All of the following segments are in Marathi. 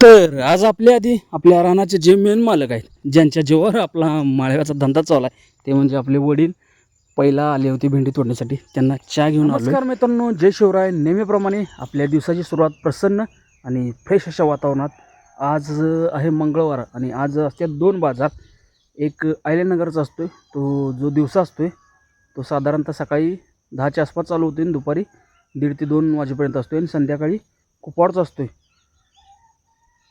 तर आज आपल्या आधी आपल्या रानाचे जे मेन मालक आहेत ज्यांच्या जीवावर आपला माळव्याचा धंदा चालू आहे ते म्हणजे आपले वडील पहिला आले होते भेंडी तोडण्यासाठी. त्यांना चहा घेऊन नमस्कार मित्रांनो जय शिवराय. नेहमीप्रमाणे आपल्या दिवसाची सुरुवात प्रसन्न आणि फ्रेश अशा वातावरणात आज आहे मंगळवार आणि आज असतात दोन बाजार. एक आयल्यानगरचा असतो आहे तो जो दिवसा असतो आहे तो साधारणतः सकाळी दहाच्या आसपास चालू होतो आणि दुपारी दीड ते दोन वाजेपर्यंत असतो आणि संध्याकाळी कुपवाडचा असतो आहे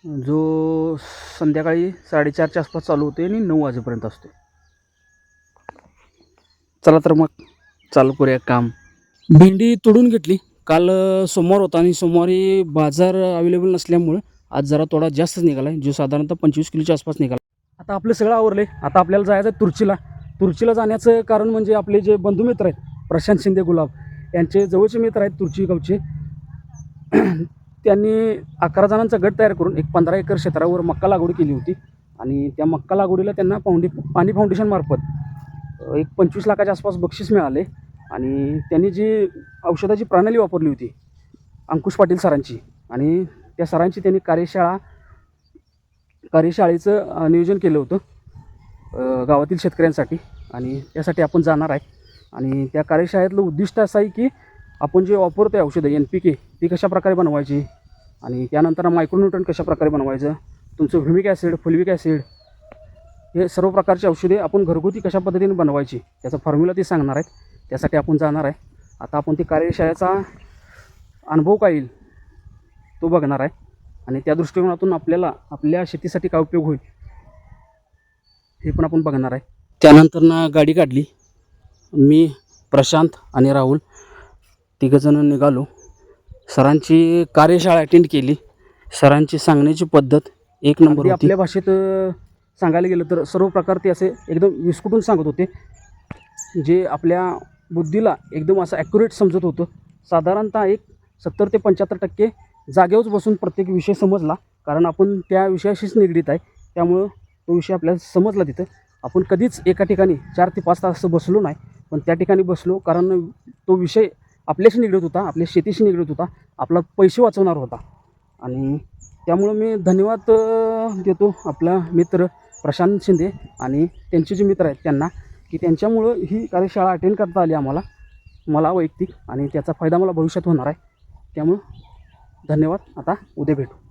जो संध्याकाळी साडेचारच्या आसपास चालू होते आणि नऊ वाजेपर्यंत असतो. चला तर मग चालू करूया काम. भेंडी तोडून घेतली. काल सोमवार होता आणि सोमवारी बाजार अवेलेबल नसल्यामुळे आज जरा थोडा जास्तच निघाला आहे जो साधारणतः पंचवीस किलोच्या आसपास निघाला. आता आपलं सगळं आवरले आता आपल्याला जायचं आहे तुर्चीला. तुर्चीला जाण्याचं कारण म्हणजे आपले जे बंधुमित्र आहेत प्रशांत शिंदे गुलाब यांचे जवळचे मित्र आहेत तुर्ची गावचे. त्यांनी अकरा जणांचा गट तयार करून एक पंधरा एकर क्षेत्रावर मक्का लागवड केली होती. आणि त्या मक्का लागवडीला त्यांना फाउंडे पाणी फाउंडेशनमार्फत एक पंचवीस लाखाच्या आसपास बक्षीस मिळाले. आणि त्यांनी जी औषधाची प्रणाली वापरली होती अंकुश पाटील सरांची आणि त्या सरांची त्यांनी कार्यशाळा कार्यशाळेचं नियोजन केलं होतं गावातील शेतकऱ्यांसाठी. आणि त्यासाठी आपण जाणार आहे. आणि त्या कार्यशाळेतलं उद्दिष्ट असं आहे की आपण जे वापरतो आहे औषधं एन पी के ती कशाप्रकारे बनवायची? आणि त्यानंतर मायक्रोन्यूट्रन कशाप्रकारे बनवायचं? तुमचं व्ह्युमिक ॲसिड फुलविक ॲसिड हे सर्व प्रकारची औषधे आपण घरगुती कशा पद्धतीने बनवायची त्याचा फॉर्म्युला ते सांगणार आहेत. त्यासाठी आपण जाणार आहे. आता आपण ती कार्यशाळेचा अनुभव काय येईल तो बघणार आहे. आणि त्या दृष्टिकोनातून आपल्याला आपल्या शेतीसाठी काय उपयोग होईल हे पण आपण बघणार आहे. त्यानंतर ना गाडी काढली. मी प्रशांत आणि राहुल तिघंजणं निघालो. सरांची कार्यशाळा अटेंड केली. सरांची सांगण्याची पद्धत एक नंबर होती. आपल्या भाषेत अ, सांगायला गेलं तर सर्व प्रकार ते असे एकदम विस्कुटून सांगत होते. जे आपल्या बुद्धीला एकदम असं ॲक्युरेट समजत होतं. साधारणतः एक सत्तर ते पंच्याहत्तर टक्के जागेवरच बसून प्रत्येक विषय समजला. कारण आपण त्या विषयाशीच निगडीत आहे. त्यामुळं तो विषय आपल्याला समजला तिथं. आपण कधीच एका ठिकाणी चार ते पाच तास बसलो नाही. पण त्या ठिकाणी बसलो कारण तो विषय आपल्याशी निगडीत होता आपल्या शेतीशी निगडीत होता आपला पैसे वाचवणार होता. आणि त्यामुळं मी धन्यवाद देतो आपला मित्र प्रशांत शिंदे आणि त्यांचे जे मित्र आहेत त्यांना की त्यांच्यामुळं ही कार्यशाळा अटेंड करता आली आम्हाला मला वैयक्तिक आणि त्याचा फायदा मला भविष्यात होणार आहे. त्यामुळं धन्यवाद. आता उद्या भेटू.